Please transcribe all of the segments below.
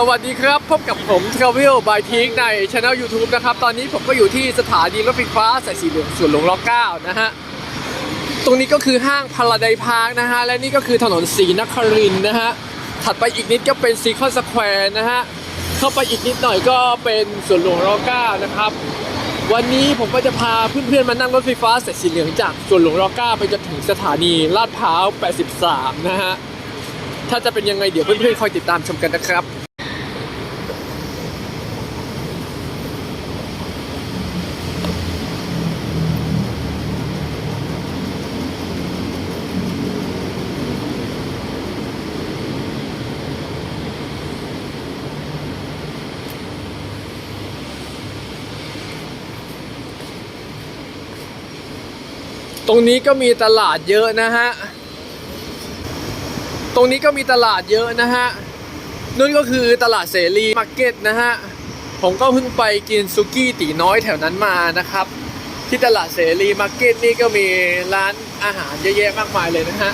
สวัสดีครับ พบกับผม Travel by t i k ในช anel YouTube นะครับ ตอนนี้ผมก็อยู่ที่สถานีรถไฟฟ้าสายสีเหลืองสวนหลวงร9นะฮะ ตรงนี้ก็คือห้างพาราไดพาร์คนะฮะ และนี่ก็คือถนนศรีนครินนะฮะ ถัดไปอีกนิดก็เป็นซีคอนสแควร์นะฮะ เข้าไปอีกนิดหน่อยก็เป็นสวนหลวงร9นะครับ วันนี้ผมก็จะพาเพื่อนๆมานั่งรถไฟฟ้าสายสีเหลืองจากสวนหลวงร9ไปจนถึงสถานีลาดพร้าว 83 นะฮะ ถ้าจะเป็นยังไงเดี๋ยวเพื่อนๆคอยติดตามชมกันนะครับ ตรงนี้ก็มีตลาดเยอะนะฮะ ตรงนี้ก็มีตลาดเยอะนะฮะนั่นก็คือตลาดเสรีมาร์เก็ตนะฮะ ผมก็เพิ่งไปกินซุกี้ตีน้อยแถวนั้นมานะครับ ที่ตลาดเสรีมาร์เก็ตนี่ก็มีร้านอาหารเยอะแยะมากมายเลยนะฮะ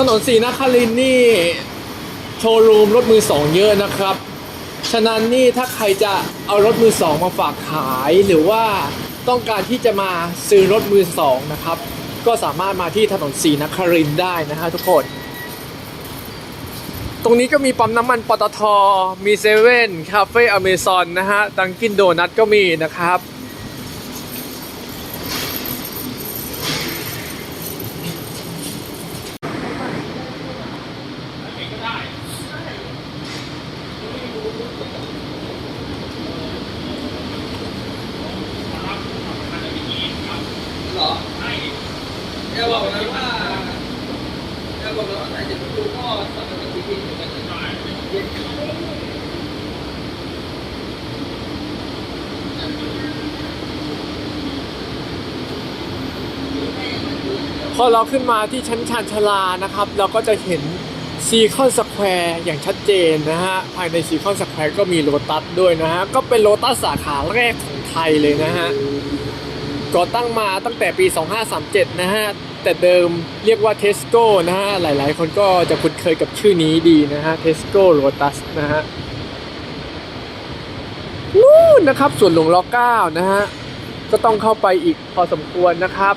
ถนนสีนครินนี่ โชว์รูมรถมือสองเยอะนะครับ ฉะนั้นนี่ถ้าใครจะเอารถมือสองมาฝากขายหรือว่าต้องการที่จะมาซื้อรถมือสองนะครับ ก็สามารถมาที่ถนนสีนครินได้นะฮะทุกคน ตรงนี้ก็มีปั๊มน้ำมันปตท มีเซเว่นคาเฟ่อเมซอนนะฮะดังกินโดนัทก็มีนะครับ หรอใช่อย่าบอกนะว่าอย่าบอกนะว่าใส่จะดูก็สั่งกันทีเหมือนกันได้พอเราขึ้นมาที่ชั้นชานชาลานะครับ เราก็จะเห็น ซีคอนสแควร์อย่างชัดเจนนะฮะ ภายในซีคอนสแควร์ก็มีโลตัสด้วยนะฮะ ก็เป็นโลตัสสาขาแรกของไทยเลยนะฮะ ก่อตั้งมาตั้งแต่ปี 2537 นะฮะ แต่เดิมเรียกว่าเทสโก้นะฮะ หลายๆ คนก็จะคุ้นเคยกับชื่อนี้ดีนะฮะเทสโก้โลตัสนะฮะนู่นนะครับส่วนหลวงร9นะฮะ ก็ต้องเข้าไปอีกพอสมควรนะครับ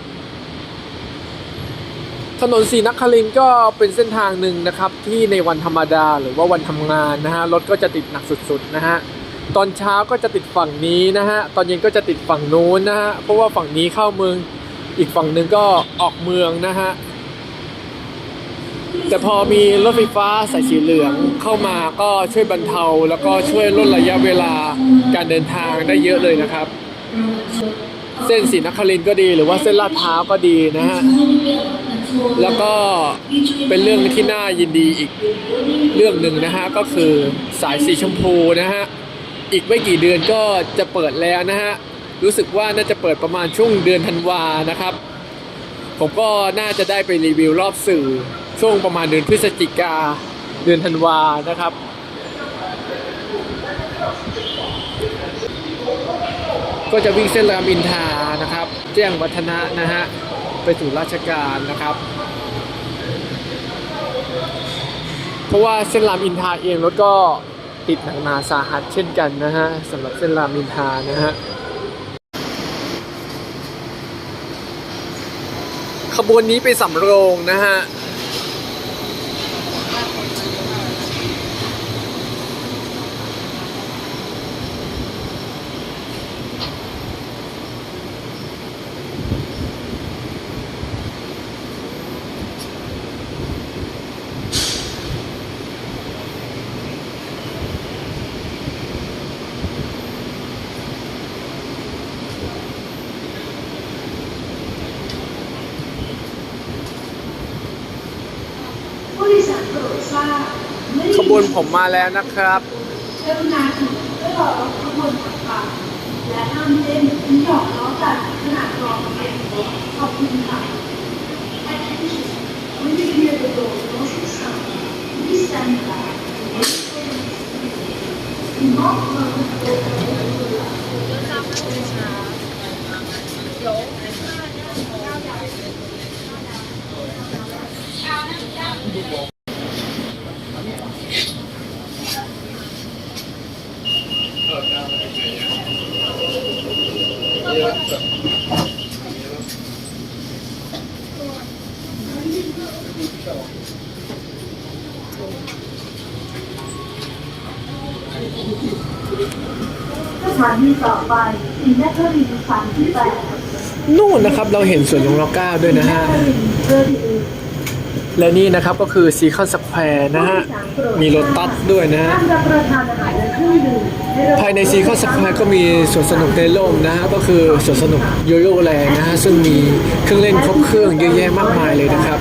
ถนนสีนครินก็เป็นเส้นทางหนึ่งนะครับที่ในวันธรรมดาหรือว่าวันทำงานนะฮะรถก็จะติดหนักสุดๆนะฮะตอนเช้าก็จะติดฝั่งนี้นะฮะตอนเย็นก็จะติดฝั่งนู้นนะฮะเพราะว่าฝั่งนี้เข้าเมืองอีกฝั่งหนึ่งก็ออกเมืองนะฮะแต่พอมีรถไฟฟ้าสายสีเหลืองเข้ามาก็ช่วยบรรเทา แล้วก็ช่วยลดระยะเวลาการเดินทางได้เยอะเลยนะครับ เส้นสีนครินก็ดีหรือว่าเส้นลาดพร้าวก็ดีนะฮะ แล้วก็เป็นเรื่องที่น่ายินดีอีกเรื่องหนึ่งนะฮะก็คือสายสีชมพูนะฮะอีกไม่กี่เดือนก็จะเปิดแล้วนะฮะรู้สึกว่าน่าจะเปิดประมาณช่วงเดือนธันวานะครับ ผมก็น่าจะได้ไปรีวิวรอบสื่อช่วงประมาณเดือนพฤศจิกาเดือนธันวานะครับก็จะวิ่งเส้นรามอินทานะครับ แจ้งวัฒนะนะฮะ ไปสู่ราชการนะครับ เพราะว่าเส้นรามอินทราเองรถก็ติดหนักหนาสาหัสเช่นกันนะฮะสำหรับเส้นรามอินทรานะฮะขบวนนี้ไปสำโรงนะฮะ บวนผมมาแล้วนะครับกรุณาถือเพื่อรถขบวนถัดไปและห้ามเล่นหยอกล้อกันขณะรอขบวนขอบคุณค่ะ When you hear the door closing sound, please stand back. Do not close the door. สถานีต่อไปศรีนครินทร์สามที่แปดนู่นนะครับเราเห็นสวนหลวงรเก้าด้วยนะฮะ และนี่นะครับก็คือซีคอนสแควร์นะฮะ มีรถตัสด้วยนะฮะ ท่านรับประทานอาหารและเครื่องดื่ม ภายในซีคอนสแควร์ก็มีสวนสนุกในร่มนะฮะก็คือสวนสนุกโยโย่แลนนะฮะซึ่งมีเครื่องเล่นครบเครื่องเยอะแยะมากมายเลยนะครับ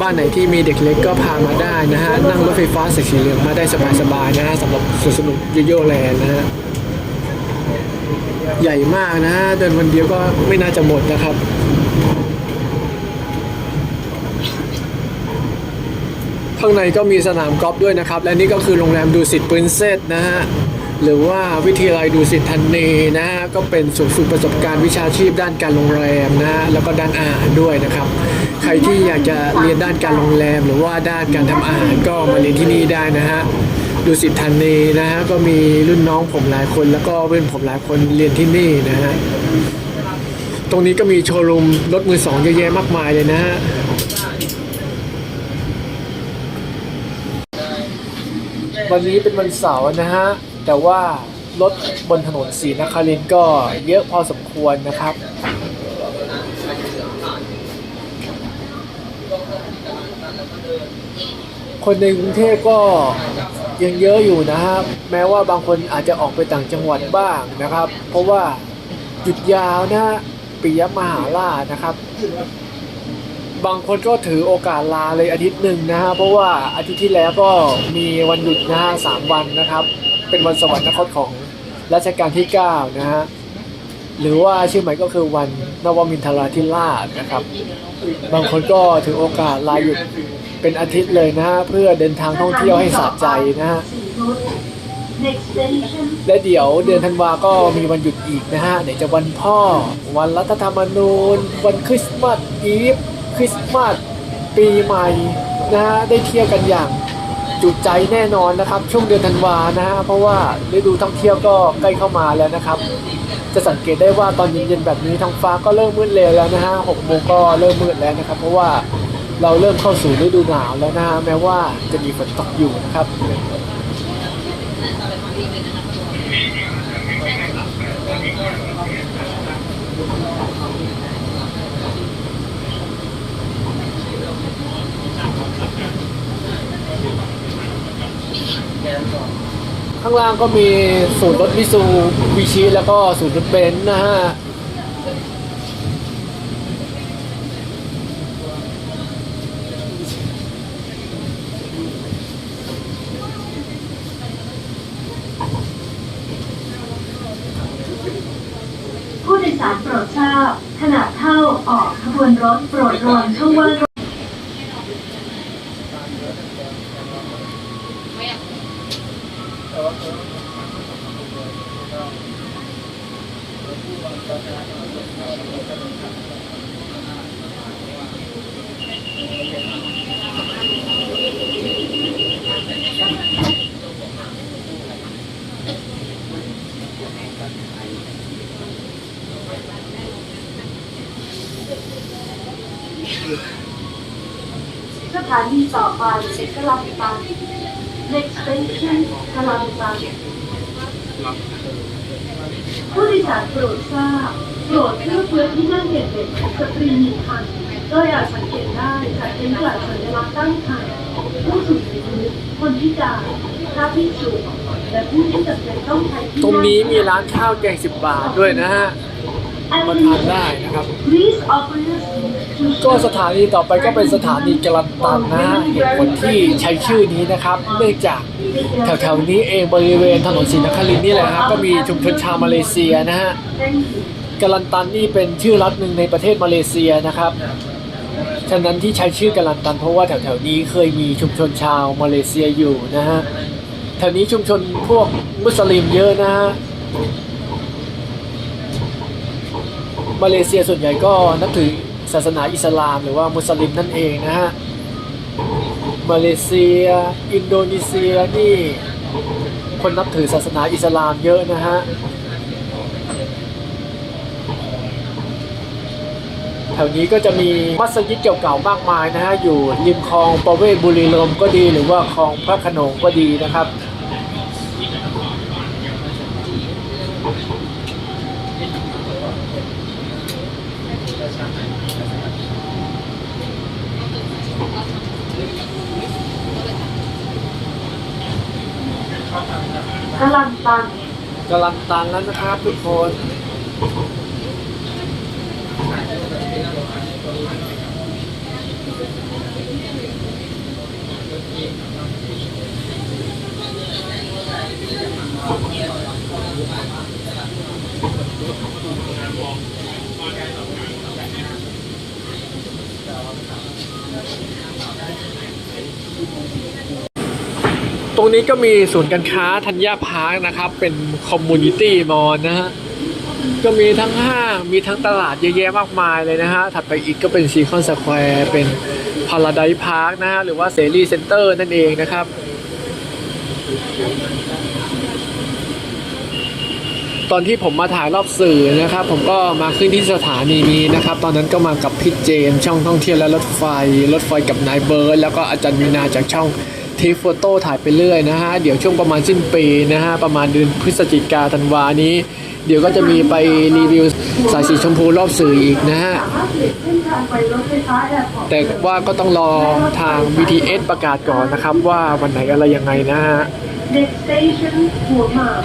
บ้านไหนที่มีเด็กเล็กก็พามาได้นะฮะนั่งรถไฟฟ้าสายสีเหลืองมาได้สบายๆนะฮะสำหรับสวนสนุกโยโย่แลนนะฮะใหญ่มากนะฮะเดินวันเดียวก็ไม่น่าจะหมดนะครับ ข้างในก็มีสนามกอล์ฟด้วยนะครับ และนี่ก็คือโรงแรมดูสิตปรินเซสนะฮะหรือว่าวิทยาลัยดูสิตธันเนนะฮะก็เป็นศูนย์ฝึกประสบการณ์วิชาชีพด้านการโรงแรมนะฮะแล้วก็ด้านอาหารด้วยนะครับ ใครที่อยากจะเรียนด้านการโรงแรม หรือว่าด้านการทำอาหารก็มาเรียนที่นี่ได้นะฮะดูสิตธันเนนะฮะก็มีรุ่นน้องผมหลายคน แล้วก็เพื่อนผมหลายคนเรียนที่นี่นะฮะตรงนี้ก็มีโชว์รูมรถมือสองเยอะแยะมากมายเลยนะฮะ วันนี้เป็นวันเสาร์นะฮะ แต่ว่ารถบนถนนศรีนครินก็เยอะพอสมควรนะครับ คนในกรุงเทพก็ยังเยอะอยู่นะครับ แม้ว่าบางคนอาจจะออกไปต่างจังหวัดบ้างนะครับ เพราะว่าหยุดยาวนะฮะปิยมหาราชนะครับ บางคนก็ถือโอกาสลาเลยอาทิตย์หนึ่งนะฮะเพราะว่าอาทิตย์ที่แล้วก็มีวันหยุดนะฮะสามวันนะครับ เป็นวันสวรรคตของรัชกาลที่9นะฮะหรือว่าชื่อใหม่ก็คือวันนวมินทราธิราชนะครับ บางคนก็ถือโอกาสลาหยุดเป็นอาทิตย์เลยนะฮะเพื่อเดินทางท่องเที่ยวให้สะใจนะฮะและเดี๋ยวเดือนธันวาก็มีวันหยุดอีกนะฮะไหนจะวันพ่อ วันรัฐธรรมนูญ วันคริสต์มาสอีฟ คริสต์มาสปีใหม่นะฮะได้เที่ยวกันอย่างจุใจแน่นอนนะครับ ช่วงเดือนธันวานะฮะเพราะว่าฤดูท่องเที่ยวก็ใกล้เข้ามาแล้วนะครับ จะสังเกตได้ว่าตอนเย็นๆแบบนี้ท้องฟ้าก็เริ่มมืดเร็วแล้วนะฮะหกโมงก็เริ่มมืดแล้วนะครับ เพราะว่าเราเริ่มเข้าสู่ฤดูหนาวแล้วนะฮะแม้ว่าจะมีฝนตกอยู่นะครับ ข้างล่างก็มีศูนย์รถมิซูบิชิแล้วก็ศูนย์รถเบนซ์นะฮะ ผู้โดยสารโปรดทราบขณะเข้าออกขบวนรถโปรดระวังช่องว่าง สถา นีต่อไปกลาบิตัน Next station กลาบิตันผู้โดยสารโปรดทราบโปรดเลือเพื่อที่นั่งเด็กๆของสตรีหนึ่งคันโดยอาจสังเกตได้จากเป็นกลัดสัญลักษณ์ตั้งคันผู้สูงอายุคนพิการพระภิกษุและผู้ที่จำเป็นต้องใช้ที่ตรงนี้มีร้านข้าวแกง10บบาทด้วยนะฮะมาทานได้นะครับ Please offer your ก็สถานีต่อไปก็เป็นสถานีกลันตันนะฮะเหตุผลที่ใช้ชื่อนี้นะครับเนื่องจากแถวๆนี้เองบริเวณถนนศรีนครินนี่แหละฮะก็มีชุมชนชาวมาเลเซียนะฮะกลันตันนี่เป็นชื่อรัฐหนึ่งในประเทศมาเลเซียนะครับฉะนั้นที่ใช้ชื่อกลันตันเพราะว่าแถวๆนี้เคยมีชุมชนชาวมาเลเซียอยู่นะฮะแถวนี้ชุมชนพวกมุสลิมเยอะนะฮะมาเลเซียส่วนใหญ่ก็นับถือาสนาอิสลามหรือว่ามุสลิมนั่นเองนะฮะ มาเลเซีย อินโดนีเซียนี่คนนับถือศาสนาอิสลามเยอะนะฮะ แถวนี้ก็จะมีมัสยิดเก่าๆมากมายนะฮะ อยู่ริมคลองประเวศบุรีรมก็ดีหรือว่าคลองพระขนงก็ดีนะครับ กลันตัน กำลังตันแล้วนะครับทุกคน ตรงนี้ก็มีศูนย์การค้าธัญญาพาร์คนะครับ เป็นคอมมูนิตี้มอลนะฮะ ก็มีทั้งห้างมีทั้งตลาดเยอะแยะมากมายเลยนะฮะ ถัดไปอีกก็เป็นซีคอนสแควร์เป็นพาราไดพาร์คนะฮะ หรือว่าเสรีเซ็นเตอร์นั่นเองนะครับ ตอนที่ผมมาถ่ายรอบสื่อนะครับ ผมก็มาขึ้นที่สถานีนี้นะครับ ตอนนั้นก็มากับพี่เจมช่องท่องเที่ยวและรถไฟ รถไฟกับนายเบิร์ดแล้วก็อาจารย์มีนาจากช่อง ทีโฟโต้ถ่ายไปเรื่อยนะฮะ เดี๋ยวช่วงประมาณสิ้นปีนะฮะ ประมาณเดือนพฤศจิกาธันวานี้ เดี๋ยวก็จะมีไปรีวิวสายสีชมพูรอบสื่ออีกนะฮะ แต่ว่าก็ต้องรอทาง BTS ประกาศก่อนนะครับ ว่าวันไหนอะไรยังไงนะฮะ Next station หัวหมาก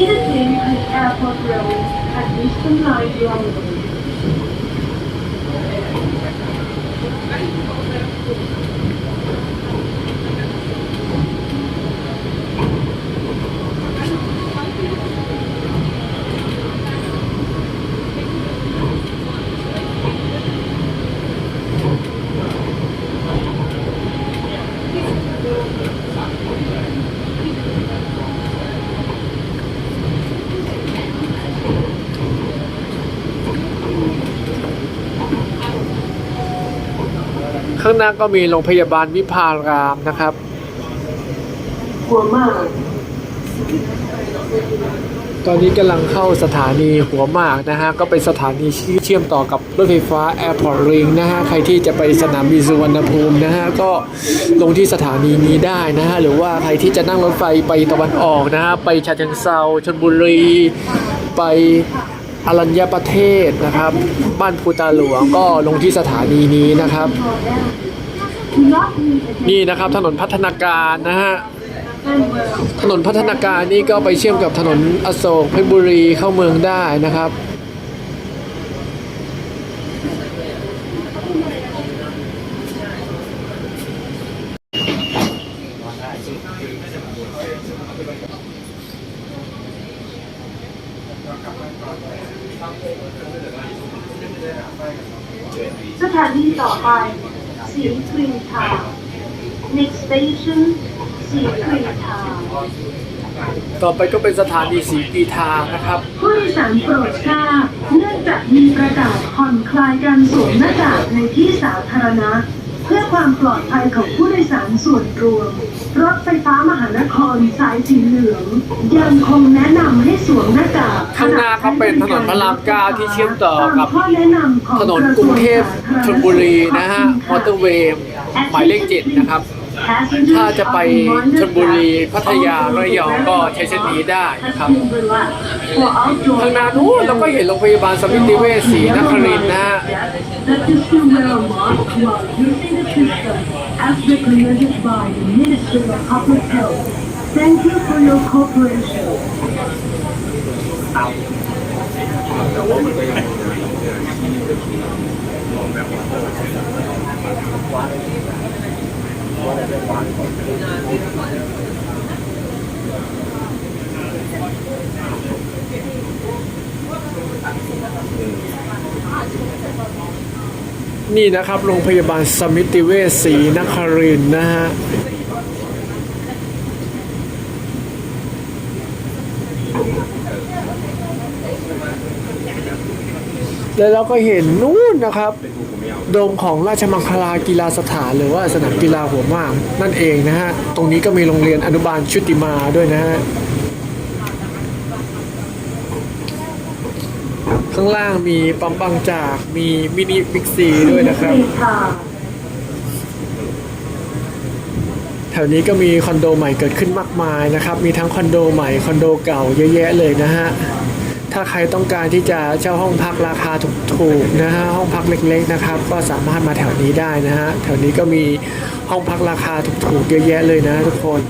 Interchange at Airport Road at Eastern Line London ข้างหน้าก็มีโรงพยาบาลวิภารามนะครับหัวมาก ตอนนี้กำลังเข้าสถานีหัวหมากนะฮะ ก็เป็นสถานีที่เชื่อมต่อกับรถไฟฟ้า Airport Ring นะฮะ ใครที่จะไปสนามบินสุวรรณภูมินะฮะ ก็ลงที่สถานีนี้ได้นะฮะ หรือว่าใครที่จะนั่งรถไฟไปตะวันออกนะฮะ ไปฉะเชิงเซาชลบุรี ไป อรัญญประเทศนะครับ บ้านภูตาหลวงก็ลงที่สถานีนี้นะครับ นี่นะครับถนนพัฒนาการนะฮะถนนพัฒนาการนี่ก็ไปเชื่อมกับถนนอโศกเพชรบุรีเข้าเมืองได้นะครับ สถานีต่อไป สีกรีทาว Next station สีกรีทาวต่อไปก็เป็นสถานีสีกีทางนะครับ ผู้โดยสารโปรดทราบเนื่องจากมีประกาศผ่อนคลายการสวมหน้ากากในที่สาธารณะ เพื่อความปลอดภัยของผู้โดยสารส่วนรวม รถไฟฟ้ามหานครสายสีเหลือง ยังคงแนะนำให้สวมหน้ากากข้างหน้าก็เป็นถนนพระรามเก้าที่เชื่อมต่อกับ ตามข้อแนะนำของถนนกรุงเทพชลบุรีนะฮะมอเตอร์เวย์หมายเลขเจ็ดนะครับ ถ้าจะไปชลบุรีพัทยาระยองก็ใช้เส้นนี้ได้นะครับข้างหน้านู้นเราก็เห็นโรงพยาบาลสมิติเวชศรีนครินทร์นะฮะ That is to wear a mask while using the system as recommended by the Ministry of Public Health. Thank you for your cooperation. นี่นะครับ โรงพยาบาลสมิติเวชศรีนครินนะฮะแล้วเราก็เห็นนู่นนะครับ โดมของราชมังคลากีฬาสถานหรือว่าสนามกีฬาหัวมากนั่นเองนะฮะ ตรงนี้ก็มีโรงเรียนอนุบาลชุติมาด้วยนะฮะ ข้างล่างมีปั๊มบางจาก มีมินิบิ๊กซีด้วยนะครับ แถวนี้ก็มีคอนโดใหม่เกิดขึ้นมากมายนะครับ มีทั้งคอนโดใหม่คอนโดเก่าเยอะแยะเลยนะฮะ ถ้าใครต้องการที่จะเช่าห้องพักราคาถูกๆนะฮะ ห้องพักเล็กๆนะครับ ก็สามารถมาแถวนี้ได้นะฮะ แถวนี้ก็มีห้องพักราคาถูกๆเยอะแยะเลยนะทุกคน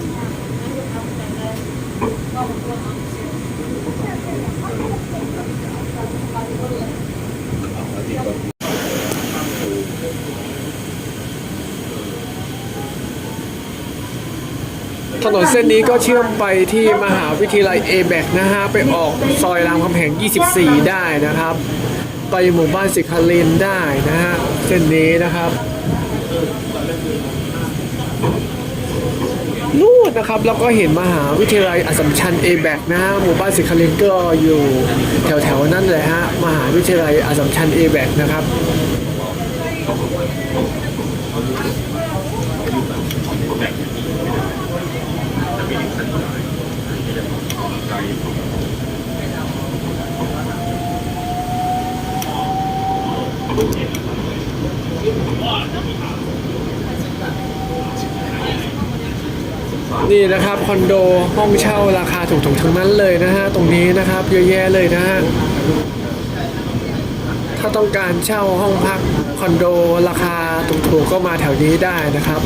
ถนนเส้นนี้ก็เชื่อมไปที่มหาวิทยาลัยเอแบกนะฮะ ไปออกซอยรามคำแหง 24 ได้นะครับ ไปหมู่บ้านสิคารินได้นะฮะ เส้นนี้นะครับนู่นนะครับแล้วก็เห็นมหาวิทยาลัยอัสสัมชัญเอแบกนะฮะ หมู่บ้านสิคารินก็อยู่แถวๆนั่นเลยฮะ มหาวิทยาลัยอัสสัมชัญเอแบกนะครับ นี่นะครับคอนโดห้องเช่าราคาถูกๆทั้งนั้นเลยนะฮะตรงนี้นะครับเยอะแยะเลยนะฮะถ้าต้องการเช่าห้องพักคอนโดราคาถูกๆก็มาแถวนี้ได้นะครับ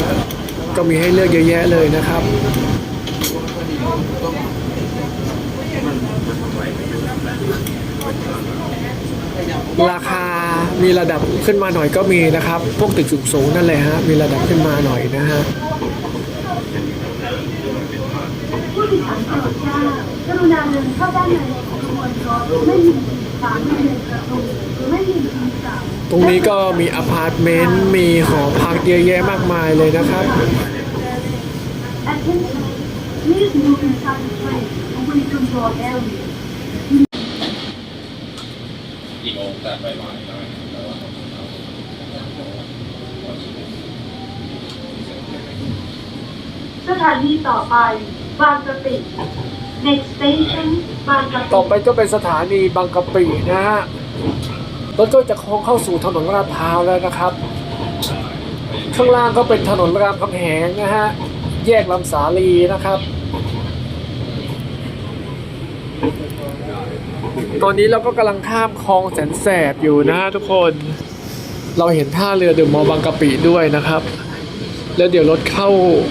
ก็มีให้เลือกเยอะแยะเลยนะครับ ราคามีระดับขึ้นมาหน่อยก็มีนะครับ พวกตึกสูงๆนั่นเลยฮะ มีระดับขึ้นมาหน่อยนะฮะผู้โดยสารโปรดทราบกรุณาเดินเข้าด้านในของขบวนรถไม่มีสามไม่มีประตูหรือไม่มีทีสามตรงนี้ก็มีอพาร์ตเมนต์ มีหอพักเยอะแยะมากมายเลยนะครับ Attention please move inside the train away from your area กี่โมงแต่ไปบ่ายได้แต่ว่าสถานีต่อไป บางกะปิ next station บางกะปิต่อไปก็เป็นสถานีบางกะปินะฮะรถก็จะโค้งเข้าสู่ถนนลาดพร้าวแล้วนะครับ ข้างล่างก็เป็นถนนรามคำแหงนะฮะ แยกลำสาลีนะครับ ตอนนี้เราก็กำลังข้ามคลองแสนแสบอยู่นะฮะทุกคน เราเห็นท่าเรือเดอะมอลล์บางกะปิด้วยนะครับ แล้วเดี๋ยวรถเข้า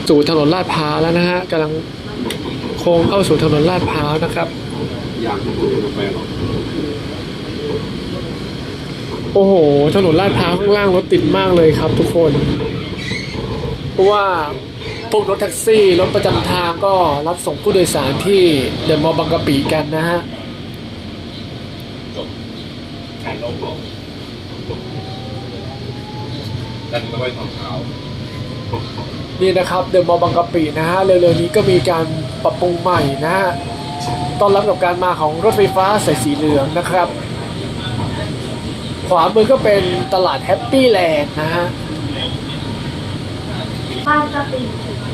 สู่ถนนลาดพร้าวแล้วนะฮะกำลังโค้งเข้าสู่ถนนลาดพร้าวนะครับ โอ้โห ถนนลาดพร้าวข้างล่างรถติดมากเลยครับทุกคน เพราะว่าพวกรถแท็กซี่ รถประจำทางก็รับส่งผู้โดยสารที่เดอะมอลล์บางกะปิกันนะฮะ จบ แข่งลงลงดันไม่ค่อยทำเท้านี่นะครับเดอะมอลล์บางกะปินะฮะเร็วๆนี้ก็มีการปรับปรุงใหม่นะฮะต้อนรับกับการมาของรถไฟฟ้าสายสีเหลืองนะครับ ขวามือก็เป็นตลาดแฮปปี้แลนด์นะฮะบางกะปิ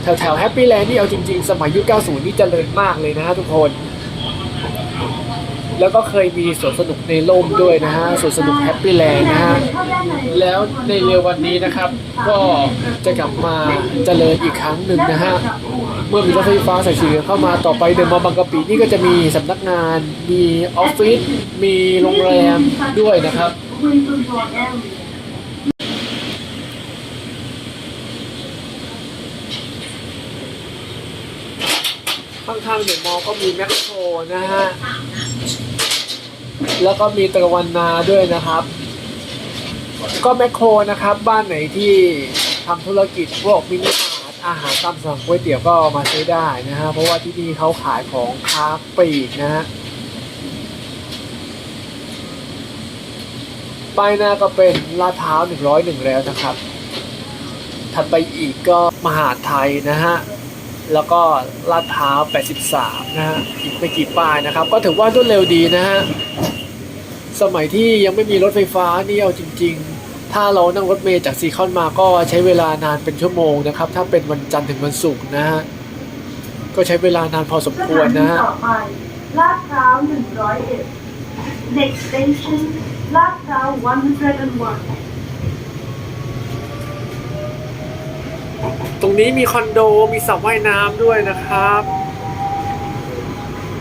แถวแถวแฮปปี้แลนด์นี่เอาจริงๆ สมัยยุค 90 นี่เจริญมากเลยนะฮะทุกคน แล้วก็เคยมีสวนสนุกในร่มด้วยนะฮะสวนสนุกแฮปปี้แลนด์นะฮะแล้วในเร็ววันนี้นะครับ ก็จะกลับมาเจริญอีกครั้งหนึ่งนะฮะเมื่อมีรถไฟฟ้าสายสีเหลืองเข้ามาต่อไปเดอะมอลล์บางกะปินี่ก็จะมีสำนักงาน มีออฟฟิศมีโรงแรมด้วยนะครับข้างๆเดอะมอลล์ก็มีแมคโครนะฮะ แล้วก็มีตะวันนาด้วยนะครับ ก็แมคโครนะครับ บ้านไหนที่ทำธุรกิจพวกมินิมาร์ทอาหารตามสั่งก๋วยเตี๋ยวก็มาซื้อได้นะฮะเพราะว่าที่นี่เขาขายของค้าปลีกนะฮะป้ายหน้าก็เป็นลาดพร้าว101 แล้วนะครับ ถัดไปอีกก็มหาดไทยนะฮะ แล้วก็ลาดพร้า83 นะฮะ อีกไม่กี่ป้ายนะครับ ก็ถือว่ารวดเร็วดีนะฮะ สมัยที่ยังไม่มีรถไฟฟ้านี่เอาจริง ๆ ถ้าเรานั่งรถเมล์จากซีคอนมาก็ใช้เวลานานเป็นชั่วโมงนะครับ ถ้าเป็นวันจันทร์ถึงวันศุกร์นะฮะ ก็ใช้เวลานานพอสมสควรถานีนะฮะต่อไปลาดพร้าว101 Next station ลาดพร้าว101ตรงนี้มีคอนโดมีสระว่ายน้ำด้วยนะครับ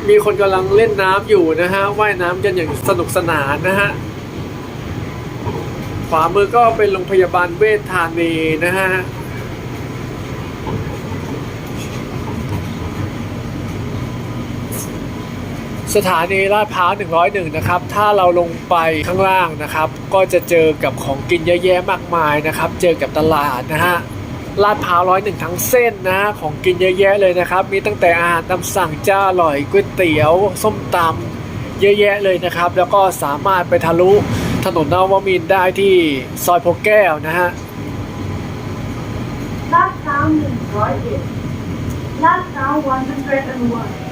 มีคนกำลังเล่นน้ำอยู่นะฮะว่ายน้ำกันอย่างสนุกสนานนะฮะขวามือก็เป็นโรงพยาบาลเวชธานีนะฮะสถานีลาดพร้าว101 นะครับ ถ้าเราลงไปข้างล่างนะครับ ก็จะเจอกับของกินเยอะแยะมากมายนะครับ เจอกับตลาดนะฮะ ลาดพร้าวร้อยหนึ่งทั้งเส้นนะของกินเยอะแยะเลยนะครับ มีตั้งแต่อาหารตามสั่งจ้าอร่อยก๋วยเตี๋ยว ส้มตำเยอะแยะเลยนะครับ แล้วก็สามารถไปทะลุถนนนวมินได้ที่ซอยโพแก้วนะฮะลาดพร้าว101ลาดพร้าว101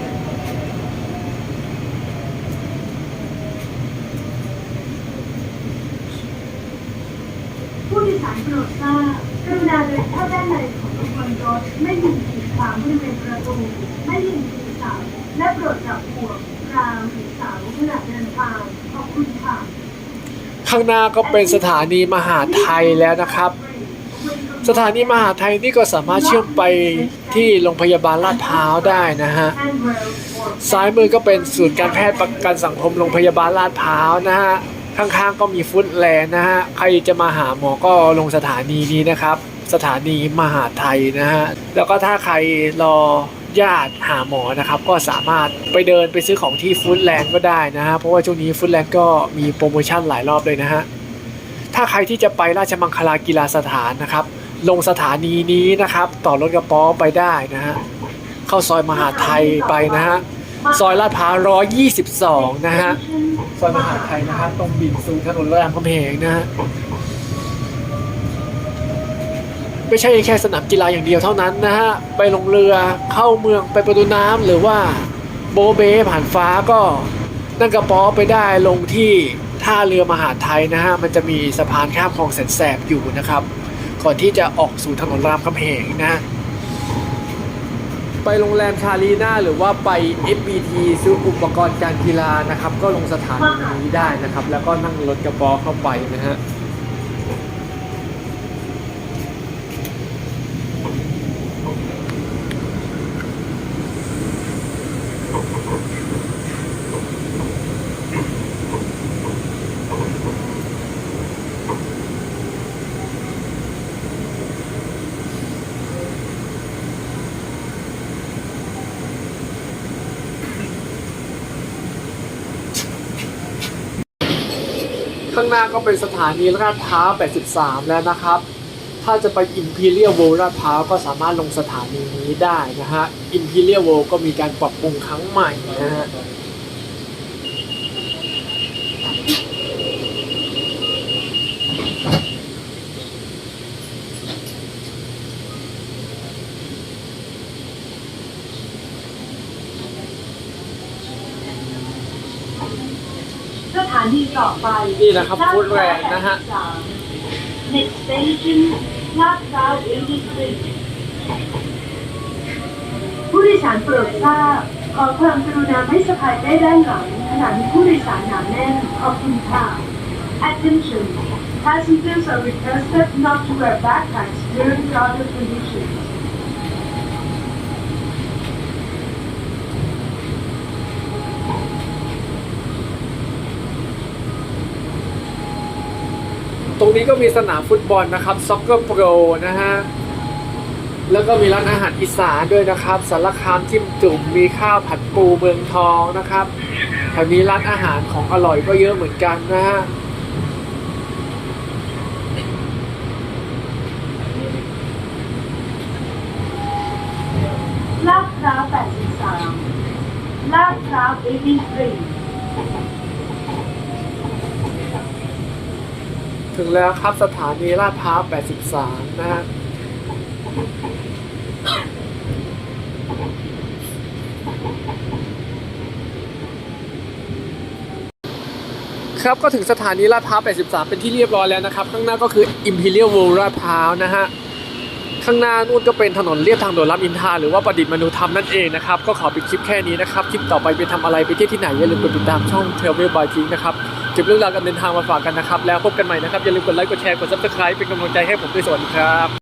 ผู้โดยสารโปรดทราบกรุณาเดินเข้าด้านในของขบวนรถไม่ยืนขีดขวางบริเวณประตู ไม่ยืนขีดเสาและโปรดจับห่วงราวหรือเสาขณะเดินทางขอบคุณค่ะ ข้างหน้าก็เป็นสถานีมหาดไทยแล้วนะครับ สถานีมหาดไทยนี่ก็สามารถเชื่อมไปที่โรงพยาบาลลาดพร้าวได้นะฮะซ้ายมือก็เป็นศูนย์การแพทย์ประกันสังคมโรงพยาบาลลาดพร้าวนะฮะ ข้างๆก็มีฟุตแลนด์นะฮะ ใครจะมาหาหมอก็ลงสถานีนี้นะครับ สถานีมหาไทยนะฮะ แล้วก็ถ้าใครรอญาติหาหมอนะครับ ก็สามารถไปเดินไปซื้อของที่ฟุตแลนด์ก็ได้นะฮะ เพราะว่าช่วงนี้ฟุตแลนด์ก็มีโปรโมชั่นหลายรอบเลยนะฮะ ถ้าใครที่จะไปราชมังคลากีฬาสถานนะครับ ลงสถานีนี้นะครับ ต่อรถกระป๋อไปได้นะฮะ เข้าซอยมหาไทยไปนะฮะ ซอยลาดพร้าว122 นะฮะ ซอยมหาไทยนะครับตรงบินซูถนนรามคำแหงนะฮะไม่ใช่แค่สนามกีฬาอย่างเดียวเท่านั้นนะฮะไปลงเรือเข้าเมืองไปประตูน้ำหรือว่าโบเบผ่านฟ้าก็นั่งกระป๋อไปได้ลงที่ท่าเรือมหาไทยนะฮะมันจะมีสะพานข้ามคลองแสนแสบอยู่นะครับ ก่อนที่จะออกสู่ถนนรามคำแหงนะฮะ ไปโรงแรมชาลีน่าหรือว่าไป FBT ซื้ออุปกรณ์การกีฬานะครับ ก็ลงสถานีนี้ได้นะครับ แล้วก็นั่งรถกระป๋อเข้าไปนะฮะ หน้าก็เป็นสถานีลาดพร้าว 83 แล้วนะครับ ถ้าจะไป Imperial World ลาดพร้าวก็สามารถลงสถานีนี้ได้นะฮะอิมพีเรียลโวก็มีการปรับปรุงครั้งใหม่นะฮะ สถานีต่อไปนี่นะครับฟุตแรงนะฮะ Next station ลาดพร้าว83ผู้โดยสารโปรดทราบขอความกรุณาไม่สะพายได้ด้านหลังขณะมีผู้โดยสารหนาแน่นขอบคุณค่ะ Attention Passengers are requested not to wear backpacks during crowded conditions. ตรงนี้ก็มีสนามฟุตบอลนะครับซ็อกเกอร์โปรนะฮะแล้วก็มีร้านอาหารอีสานด้วยนะครับสารคามจิ้มจุ่มมีข้าวผัดปูเมืองทองนะครับแถวนี้ร้านอาหารของอร่อยก็เยอะเหมือนกันนะฮะลาดพร้าว83ลาดพร้าว83 แล้วครับสถานีลาดพร้าว 83 นะฮะครับก็ถึงสถานีลาดพร้าว 83 เป็นที่เรียบร้อยแล้วนะครับ ข้างหน้าก็คือ Imperial World ลาดพร้าวนะฮะ ข้างหน้านู่นก็เป็นถนนเลียบทางด่วนรามอินทราหรือว่าประดิษฐ์มนุธรรมนั่นเองนะครับ ก็ขอปิดคลิปแค่นี้นะครับ คลิปต่อไปไปทำอะไรไปเที่ยวที่ไหนอย่าลืมกดติดตามช่อง Travel by King นะครับ เก็บเรื่องราวการเดินทางมาฝากกันนะครับ แล้วพบกันใหม่นะครับ อย่าลืมกดไลค์กดแชร์กด Subscribe เป็นกำลังใจให้ผมด้วยสวัสดีครับ